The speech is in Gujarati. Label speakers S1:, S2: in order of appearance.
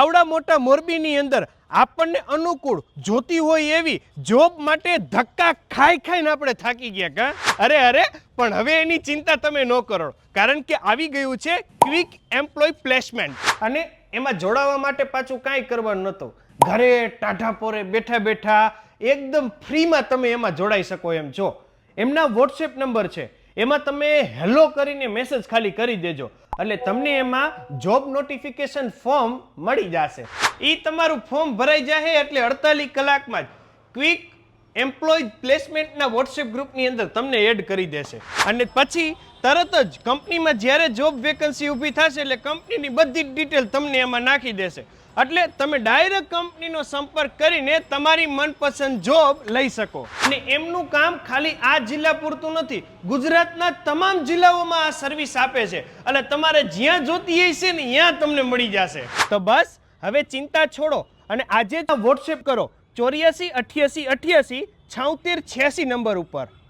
S1: આવડા મોટા મોરબીની અંદર આપણને અનુકૂળ જોતી હોય એવી જોબ માટે ધક્કા ખાઈ ખાઈને આપણે થાકી ગયા કા? અરે અરે, પણ હવે એની ચિંતા તમે ન કરો. કારણ કે આવી ગયું છે ક્વિક એમ્પ્લોય પ્લેસમેન્ટ અને એમાં જોડાવા માટે પાછું કાંઈ કરવાનું નહોતું. ઘરે ટાઢા પોરે બેઠા બેઠા એકદમ ફ્રીમાં તમે એમાં જોડાઈ શકો એમ. છો એમના વોટ્સએપ નંબર છે એમાં તમે હેલો કરીને મેસેજ ખાલી કરી દેજો. એટલે તમને એમાં જોબ નોટિફિકેશન ફોર્મ મળી જશે. એ તમારું ફોર્મ ભરાઈ જશે એટલે અડતાલીસ કલાકમાં જ. ક્વિક એમ્પ્લોય પ્લેસમેન્ટના વોટ્સએપ ગ્રુપની અંદર તમને એડ કરી દેશે. અને પછી તરત જ કંપનીમાં જ્યારે જોબ વેકન્સી ઊભી થશે એટલે કંપનીની બધી ડિટેલ તમને એમાં નાખી દેશે. એટલે તમે ડાયરેક્ટ કંપનીનો સંપર્ક કરીને તમારી મનપસંદ જોબ લઈ શકો. અને એમનું કામ ખાલી આ જિલ્લા પૂરતું નથી, ગુજરાતના તમામ જિલ્લાઓમાં આ સર્વિસ આપે છે. એટલે તમારે જ્યાં જોતી હશે ને, ત્યાં તમને મળી જશે. તો બસ, હવે ચિંતા છોડો. અને આજે વોટ્સએપ કરો. ચોર્યાસી અઠ્યાસી અઠ્યાસી છાંતેર છ્યાસી નંબર ઉપર.